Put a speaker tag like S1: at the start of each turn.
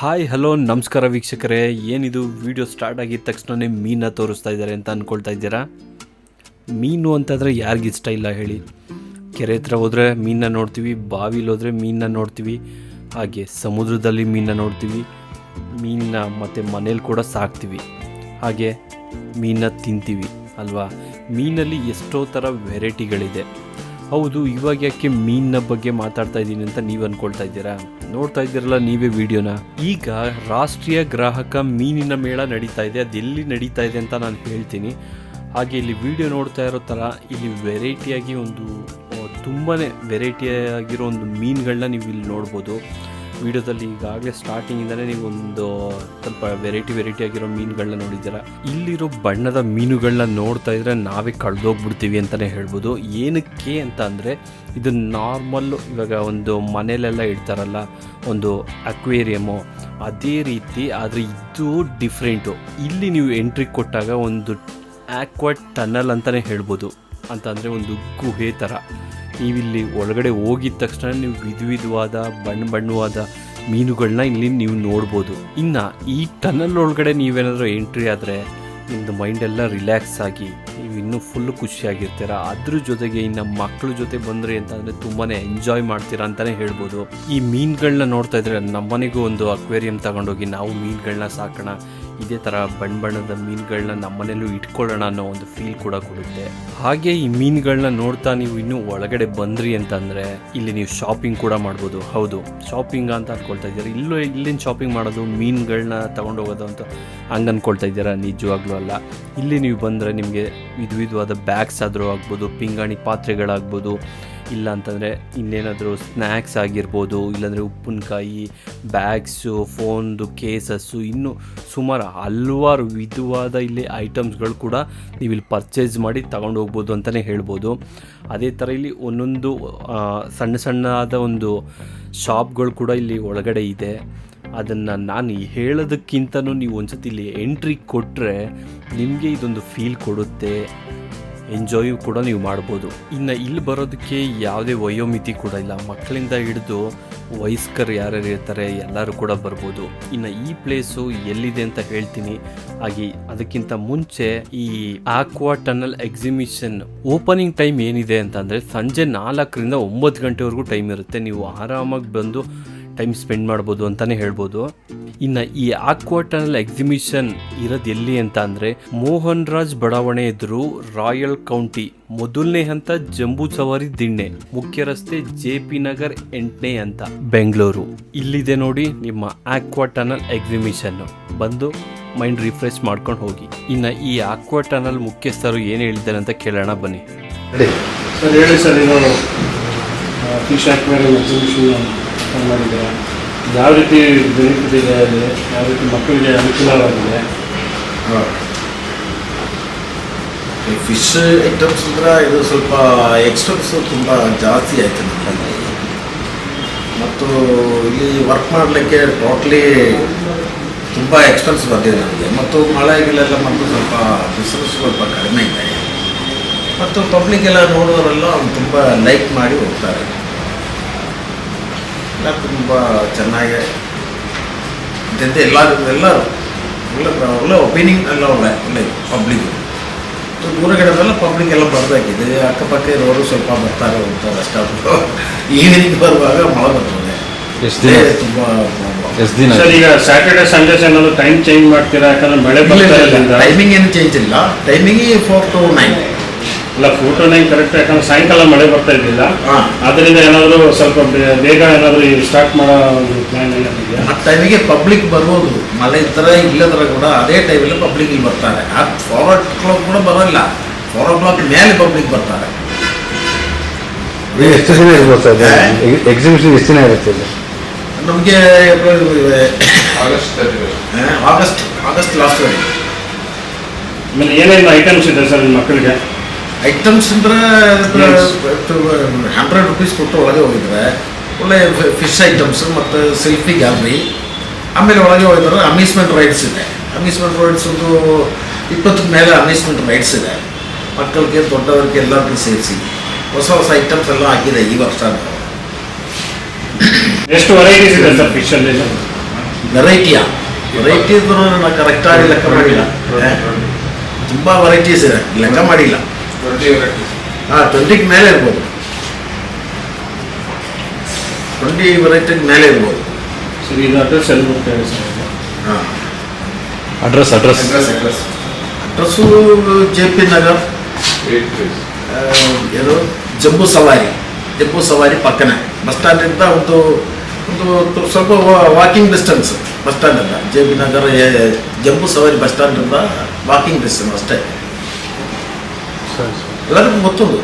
S1: Hi, hello, ನಮಸ್ಕಾರ ವೀಕ್ಷಕರೇ. ಏನಿದು? ವಿಡಿಯೋ ಸ್ಟಾರ್ಟ್ ಆಗಿದ ತಕ್ಷಣವೇ ಮೀನನ್ನ ತೋರಿಸ್ತಾ ಇದ್ದಾರೆ ಅಂತ ಅಂದ್ಕೊಳ್ತಾ ಇದ್ದೀರಾ? ಮೀನು ಅಂತಂದರೆ ಯಾರಿಗಿಷ್ಟ ಇಲ್ಲ ಹೇಳಿ. ಕೆರೆ ಹತ್ರ ಹೋದರೆ ಮೀನನ್ನ ನೋಡ್ತೀವಿ, ಬಾವಿಲಿ ಹೋದರೆ ಮೀನನ್ನ ನೋಡ್ತೀವಿ, ಹಾಗೆ ಸಮುದ್ರದಲ್ಲಿ ಮೀನನ್ನ ನೋಡ್ತೀವಿ, ಮೀನನ್ನ ಮತ್ತು ಮನೇಲಿ ಕೂಡ ಸಾಕ್ತೀವಿ, ಹಾಗೆ ಮೀನನ್ನ ತಿಂತೀವಿ, ಅಲ್ವಾ? ಮೀನಲ್ಲಿ ಎಷ್ಟೋ ಥರ ವೆರೈಟಿಗಳಿದೆ ಹೌದು, ಇವಾಗ ಯಾಕೆ ಮೀನಿನ ಬಗ್ಗೆ ಮಾತಾಡ್ತಾ ಇದ್ದೀನಿ ಅಂತ ನೀವು ಅನ್ಕೊಳ್ತಾ ಇದ್ದೀರಾ? ನೋಡ್ತಾ ಇದ್ದೀರಲ್ಲ ನೀವೇ ವಿಡಿಯೋನ. ಈಗ ರಾಷ್ಟ್ರೀಯ ಗ್ರಾಹಕ ಮೀನಿನ ಮೇಳ ನಡೀತಾ ಇದೆ, ಅದು ಎಲ್ಲಿ ನಡೀತಾ ಇದೆ ಅಂತ ನಾನು ಹೇಳ್ತೀನಿ. ಹಾಗೆ ಇಲ್ಲಿ ವಿಡಿಯೋ ನೋಡ್ತಾ ಇರೋ ಥರ ಇಲ್ಲಿ ವೆರೈಟಿಯಾಗಿ ಒಂದು ತುಂಬಾ ವೆರೈಟಿಯಾಗಿರೋ ಒಂದು ಮೀನುಗಳನ್ನ ನೀವು ಇಲ್ಲಿ ನೋಡ್ಬೋದು. ವಿಡಿಯೋದಲ್ಲಿ ಈಗಾಗಲೇ ಸ್ಟಾರ್ಟಿಂಗಿಂದಲೇ ನೀವು ಒಂದು ಸ್ವಲ್ಪ ವೆರೈಟಿ ವೆರೈಟಿ ಆಗಿರೋ ಮೀನುಗಳನ್ನ ನೋಡಿದ್ದೀರ? ಇಲ್ಲಿರೋ ಬಣ್ಣದ ಮೀನುಗಳನ್ನ ನೋಡ್ತಾ ಇದ್ರೆ ನಾವೇ ಕಳೆದೋಗ್ಬಿಡ್ತೀವಿ ಅಂತಲೇ ಹೇಳ್ಬೋದು. ಏನಕ್ಕೆ ಅಂತ ಅಂದರೆ, ಇದು ನಾರ್ಮಲ್ ಇವಾಗ ಒಂದು ಮನೇಲೆಲ್ಲ ಇಡ್ತಾರಲ್ಲ, ಒಂದು ಅಕ್ವೇರಿಯಮು ಅದೇ ರೀತಿ ಆದರೆ ಇದು ಡಿಫ್ರೆಂಟು ಇಲ್ಲಿ ನೀವು ಎಂಟ್ರಿ ಕೊಟ್ಟಾಗ ಒಂದು ಆಕ್ವಾ ಟನಲ್ ಅಂತಲೇ ಹೇಳ್ಬೋದು. ಅಂತಂದರೆ ಒಂದು ಗುಹೆ ಥರ ನೀವಿಲ್ಲಿ ಒಳಗಡೆ ಹೋಗಿದ ತಕ್ಷಣ ನೀವು ವಿಧ ವಿಧವಾದ, ಬಣ್ಣ ಬಣ್ಣವಾದ ಮೀನುಗಳನ್ನ ಇಲ್ಲಿ ನೀವು ನೋಡ್ಬೋದು. ಇನ್ನು ಈ ಟನಲ್ ಒಳಗಡೆ ನೀವೇನಾದರೂ ಎಂಟ್ರಿ ಆದರೆ ನಿಮ್ಮದು ಮೈಂಡೆಲ್ಲ ರಿಲ್ಯಾಕ್ಸ್ ಆಗಿ ನೀವು ಇನ್ನೂ ಫುಲ್ ಖುಷಿಯಾಗಿರ್ತೀರ. ಅದ್ರ ಜೊತೆಗೆ ಇನ್ನು ಮಕ್ಕಳ ಜೊತೆ ಬಂದರೆ ಅಂತಂದರೆ ತುಂಬಾ ಎಂಜಾಯ್ ಮಾಡ್ತೀರಾ ಅಂತಲೇ ಹೇಳ್ಬೋದು. ಈ ಮೀನುಗಳನ್ನ ನೋಡ್ತಾ ಇದ್ರೆ ನಮ್ಮನೆಗೂ ಒಂದು ಅಕ್ವೇರಿಯಂ ತಗೊಂಡೋಗಿ ನಾವು ಮೀನುಗಳನ್ನ ಸಾಕೋಣ. ಇದೇ ಥರ ಬಣ್ಣ ಬಣ್ಣದ ಮೀನುಗಳನ್ನ ನಮ್ಮನೇಲೂ ಇಟ್ಕೊಳ್ಳೋಣ ಅನ್ನೋ ಒಂದು ಫೀಲ್ ಕೂಡ ಕೊಡುತ್ತೆ. ಹಾಗೆ ಈ ಮೀನುಗಳನ್ನ ನೋಡ್ತಾ ನೀವು ಇನ್ನೂ ಒಳಗಡೆ ಬಂದ್ರಿ ಅಂತಂದರೆ ಇಲ್ಲಿ ನೀವು ಶಾಪಿಂಗ್ ಕೂಡ ಮಾಡ್ಬೋದು. ಹೌದು ಶಾಪಿಂಗ್ ಅಂತ ಅನ್ಕೊಳ್ತಾ ಇದ್ದೀರಾ? ಇಲ್ಲೂ ಇಲ್ಲಿನ ಶಾಪಿಂಗ್ ಮಾಡೋದು ಮೀನುಗಳನ್ನ ತಗೊಂಡು ಹೋಗೋದು ಅಂತ ಹಂಗೆ ಅಂದ್ಕೊಳ್ತಾ ಇದ್ದೀರಾ? ನಿಜವಾಗ್ಲೂ ಅಲ್ಲ. ಇಲ್ಲಿ ನೀವು ಬಂದರೆ ನಿಮಗೆ ವಿಧ ವಿಧವಾದ ಬ್ಯಾಗ್ಸ್ ಆದರೂ ಆಗ್ಬೋದು, ಪಿಂಗಾಣಿ ಪಾತ್ರೆಗಳಾಗ್ಬೋದು ಇಲ್ಲ ಅಂತಂದರೆ ಇನ್ನೇನಾದರೂ ಸ್ನ್ಯಾಕ್ಸ್ ಆಗಿರ್ಬೋದು, ಇಲ್ಲಾಂದರೆ ಉಪ್ಪಿನಕಾಯಿ ಬ್ಯಾಗ್ಸು ಫೋನ್ದು ಕೇಸಸ್ಸು ಇನ್ನೂ ಸುಮಾರು ಹಲವಾರು ವಿಧವಾದ ಇಲ್ಲಿ ಐಟಮ್ಸ್ಗಳು ಕೂಡ ನೀವು ಪರ್ಚೇಸ್ ಮಾಡಿ ತಗೊಂಡು ಹೋಗ್ಬೋದು ಅಂತಲೇ ಹೇಳ್ಬೋದು. ಅದೇ ಥರ ಇಲ್ಲಿ ಒಂದೊಂದು ಸಣ್ಣ ಸಣ್ಣದಾದ ಒಂದು ಶಾಪ್ಗಳು ಕೂಡ ಇಲ್ಲಿ ಒಳಗಡೆ ಇದೆ. ಅದನ್ನು ನಾನು ಹೇಳೋದಕ್ಕಿಂತನೂ ನೀವು ಒಂದ್ಸತಿ ಇಲ್ಲಿ ಎಂಟ್ರಿ ಕೊಟ್ಟರೆ ನಿಮಗೆ ಇದೊಂದು ಫೀಲ್ ಕೊಡುತ್ತೆ. ಎಂಜಾಯು ಕೂಡ ನೀವು ಮಾಡ್ಬೋದು. ಇನ್ನು ಇಲ್ಲಿ ಬರೋದಕ್ಕೆ ಯಾವುದೇ ವಯೋಮಿತಿ ಕೂಡ ಇಲ್ಲ. ಮಕ್ಕಳಿಂದ ಹಿಡಿದು ವಯಸ್ಕರು ಯಾರ್ಯಾರು ಇರ್ತಾರೆ ಎಲ್ಲರೂ ಕೂಡ ಬರ್ಬೋದು. ಇನ್ನು ಈ ಪ್ಲೇಸು ಎಲ್ಲಿದೆ ಅಂತ ಹೇಳ್ತೀನಿ. ಹಾಗೆ ಅದಕ್ಕಿಂತ ಮುಂಚೆ ಈ aqua tunnel exhibition opening time ಏನಿದೆ ಅಂತಂದರೆ ಸಂಜೆ ನಾಲ್ಕರಿಂದ ಒಂಬತ್ತು ಗಂಟೆವರೆಗೂ ಟೈಮ್ ಇರುತ್ತೆ. ನೀವು ಆರಾಮಾಗಿ ಬಂದು ಟೈಮ್ ಸ್ಪೆಂಡ್ ಮಾಡ್ಬೋದು ಅಂತಾನೆ ಹೇಳ್ಬೋದು. ಇನ್ನು ಈ ಆಕ್ವಾಟನಲ್ ಎಕ್ಸಿಬಿಷನ್ ಇರೋದು ಎಲ್ಲಿ ಅಂತ ಅಂದರೆ ಮೋಹನ್ ರಾಜ್ ಬಡಾವಣೆ ಎದುರು ರಾಯಲ್ ಕೌಂಟಿ ಮೊದಲನೇ ಹಂತ ಜಂಬೂ ಸವಾರಿ ದಿಣ್ಣೆ, ಮುಖ್ಯ ರಸ್ತೆ ಜೆ ಪಿ ನಗರ್ ಎಂಟನೇ ಹಂತ, ಬೆಂಗಳೂರು. ಇಲ್ಲಿದೆ ನೋಡಿ ನಿಮ್ಮ ಆಕ್ವಾ ಟನಲ್ ಎಕ್ಸಿಬಿಷನ್ ಬಂದು ಮೈಂಡ್ ರಿಫ್ರೆಶ್ ಮಾಡ್ಕೊಂಡು ಹೋಗಿ. ಇನ್ನು ಈ ಆಕ್ವಾ ಟನಲ್ ಮುಖ್ಯಸ್ಥರು ಏನು ಹೇಳಿದ್ದಾರೆ ಅಂತ ಕೇಳೋಣ ಬನ್ನಿ.
S2: ಸರ್, ಹೇಳಿ ಸರ್ ಅಕ್ವೇರಿಯಂ ಎಕ್ಸಿಬಿಷನ್ ಮಾಡಿದ್ದೀರಾ. ಯಾವ ರೀತಿ ಬೆನಿಫಿಟ್ ಇದೆ ಅಲ್ಲಿ? ಯಾವ ರೀತಿ ಮಕ್ಕಳಿಗೆ ಅನುಕೂಲವಾಗಿದೆ?
S3: ಈ ಫಿಶ್ ಐಟಮ್ಸ್ ಅಂದ್ರೆ ಇದು ಸ್ವಲ್ಪ ಎಕ್ಸ್ಪೆನ್ಸ್ ತುಂಬ ಜಾಸ್ತಿ ಆಯಿತು ನಮ್ಮಲ್ಲಿ. ಮತ್ತು ಇಲ್ಲಿ ವರ್ಕ್ ಮಾಡಲಿಕ್ಕೆ ಟೋಟ್ಲಿ ತುಂಬ ಎಕ್ಸ್ಪೆನ್ಸ್ ಬಂದಿದೆ ನಮಗೆ. ಮತ್ತು ಮಳೆಗಳೆಲ್ಲ ಮತ್ತು ಸ್ವಲ್ಪ ಬಿಸಿಲು ಸ್ವಲ್ಪ ಕಡಿಮೆ ಇದೆ. ಮತ್ತು ಪಬ್ಲಿಕ್ ಎಲ್ಲ ನೋಡೋರೆಲ್ಲ ತುಂಬ ಲೈಕ್ ಮಾಡಿ ಹೋಗ್ತಾರೆ. ಎಲ್ಲ ತುಂಬ ಚೆನ್ನಾಗಿ ಅಂತ ಎಲ್ಲರೂ ಎಲ್ಲರೂ ಎಲ್ಲ ಒಳ್ಳೆ ಒಪಿನಿಯನ್ ಎಲ್ಲ ಒಳ್ಳೆ ಒಳ್ಳೆ ಪಬ್ಲಿಕ್ ದೂರಗಡೆದೆಲ್ಲ ಪಬ್ಲಿಕ್ ಎಲ್ಲ ಬರಬೇಕಿದೆ. ಅಕ್ಕಪಕ್ಕ ಇರೋರು ಸ್ವಲ್ಪ ಬರ್ತಾರೆ ಹೋಗ್ತಾರೆ ಅಷ್ಟಾದ್ರು ಈವ್ನಿಂಗ್ ಬರುವಾಗ ಮಳೆ ಬರ್ತದೆ.
S4: ಎಷ್ಟು ದಿನ?
S3: ತುಂಬ
S4: ಎಷ್ಟು ದಿನ?
S2: ಸರ್ ಈಗ ಸ್ಯಾಟರ್ಡೆ ಸಂಡೇಸ್ ಏನಾದ್ರು ಟೈಮ್ ಚೇಂಜ್ ಮಾಡ್ತೀರಾ? ಯಾಕಂದ್ರೆ ಮಳೆ
S3: ಟೈಮಿಂಗ್ ಏನು ಚೇಂಜ್ ಇಲ್ಲ. ಟೈಮಿಂಗ್ ಫೋರ್ ಟು ನೈನ್
S2: ಅಲ್ಲ ಫೋಟೋ ನೈನ್ ಕರೆಕ್ಟ್ ಯಾಕಂದ್ರೆ ಸಾಯಂಕಾಲ ಮಳೆ ಬರ್ತಾ ಇದ್ದಿಲ್ಲ ಅದರಿಂದ ಏನಾದರೂ ಸ್ವಲ್ಪ ಬೇ- ಬೇಗ ಏನಾದರೂ ಸ್ಟಾರ್ಟ್ ಮಾಡೋ ಒಂದು ಪ್ಲಾನ್ ಏನಾಗಿದೆಯಾ
S3: ಆ ಟೈಮಿಗೆ ಪಬ್ಲಿಕ್ ಬರ್ಬೋದು. ಮಳೆ ಥರ ಇಲ್ಲದ್ರ ಕೂಡ ಅದೇ ಟೈಮಲ್ಲಿ ಪಬ್ಲಿಕ್ ಇಲ್ಲಿ ಬರ್ತಾರೆ. ಆ ಫೋರ್ ಓ ಕ್ಲಾಕ್ ಕೂಡ ಬರೋಲ್ಲ. ಫೋರ್ ಓ ಕ್ಲಾಕ್ ಮೇಲೆ ಪಬ್ಲಿಕ್ ಬರ್ತಾರೆ.
S4: ಇದು ಎಷ್ಟು ದಿನ ಇರ್ಬೋದು ಎಕ್ಸಿಬಿಷನ್ ಎಷ್ಟು ದಿನ ಇರುತ್ತೆ
S3: ನಮಗೆ ಆಗಸ್ಟ್ ಆಗಸ್ಟ್ ಲಾಸ್ಟ್ ವರೆಗೆ
S2: ಆಮೇಲೆ ಏನೇನು ಐಟಮ್ಸ್ ಇದೆ ಸರ್ ನಿಮ್ಮ ಮಕ್ಕಳಿಗೆ?
S3: ಐಟಮ್ಸ್ ಅಂದ್ರೆ. ಹಂಡ್ರೆಡ್ ರುಪೀಸ್ ಕೊಟ್ಟು ಒಳಗೆ ಹೋಗಿದ್ರೆ ಒಳ್ಳೆ ಫಿಶ್ ಐಟಮ್ಸ್ ಮತ್ತು ಸೆಲ್ಫಿ ಗ್ಯಾಲ್ರಿ ಆಮೇಲೆ ಒಳಗೆ ಹೋಗಿದ್ರೆ ಅಮ್ಯೂಸ್ಮೆಂಟ್ ರೈಡ್ಸ್ ಇದೆ. ಅಮ್ಯೂಸ್ಮೆಂಟ್ ರೈಡ್ಸ್ ಒಂದು ಇಪ್ಪತ್ತಕ್ಕೆ ಮೇಲೆ ಅಮ್ಯೂಸ್ಮೆಂಟ್ ರೈಡ್ಸ್ ಇದೆ. ಮಕ್ಕಳಿಗೆ ದೊಡ್ಡವರಿಗೆ ಎಲ್ಲರಿಗೂ ಸೇರಿಸಿ. ಹೊಸ ಹೊಸ ಐಟಮ್ಸ್ ಎಲ್ಲ ಹಾಕಿದೆ ಈ ವರ್ಷ
S2: ಎಷ್ಟು ವೆರೈಟೀಸ್ ಇದೆ ಸರ್ ಫಿಶಲ್ಲಿ ಅಲ್ಲಿ?
S3: ವೆರೈಟಿಯಾ ವೆರೈಟಿ ಇದ್ರೂ ನಾನು ಕರೆಕ್ಟಾಗಿ ಲೆಕ್ಕ ಮಾಡಿಲ್ಲ. ತುಂಬ ವೆರೈಟೀಸ್ ಇದೆ. ಲೆಕ್ಕ ಮಾಡಿಲ್ಲ. ಹಾಂ ಟ್ವೆಂಟಿಗೆ ಮೇಲೆ ಇರ್ಬೋದು. ಟ್ವೆಂಟಿ ವೆರೈಟಿ ಮೇಲೆ ಇರ್ಬೋದು.
S2: ಸರ್ ಇದು ಅಡ್ರೆಸ್ ಎಲ್ಲಿ ಬರ್ತಾ ಇದೆ ಸರ್ ಇದು?
S3: ಹಾಂ.
S4: Address address
S3: address J P Nagar. ಆ, ಏನು ಜಂಬೂ ಸವಾರಿ. ಜಂಬೂ ಸವಾರಿ ಪಕ್ಕನೆ. ಬಸ್ ಸ್ಟ್ಯಾಂಡಿಂದ ಒಂದು ಒಂದು ತು- ಸ್ವಲ್ಪ ವಾಕಿಂಗ್ ಡಿಸ್ಟೆನ್ಸ್ ಬಸ್ ಸ್ಟ್ಯಾಂಡಿಂದ ಜೆ ಪಿ ನಗರ್ ಎ- ಜಂಬೂ ಸವಾರಿ ಬಸ್ ಸ್ಟ್ಯಾಂಡಿಂದ ವಾಕಿಂಗ್ ಡಿಸ್ಟೆನ್ಸ್ ಅಷ್ಟೇ.
S2: ಸರಿ ಸರ್
S3: ಎಲ್ಲರಿಗೂ ಗೊತ್ತುಂಟು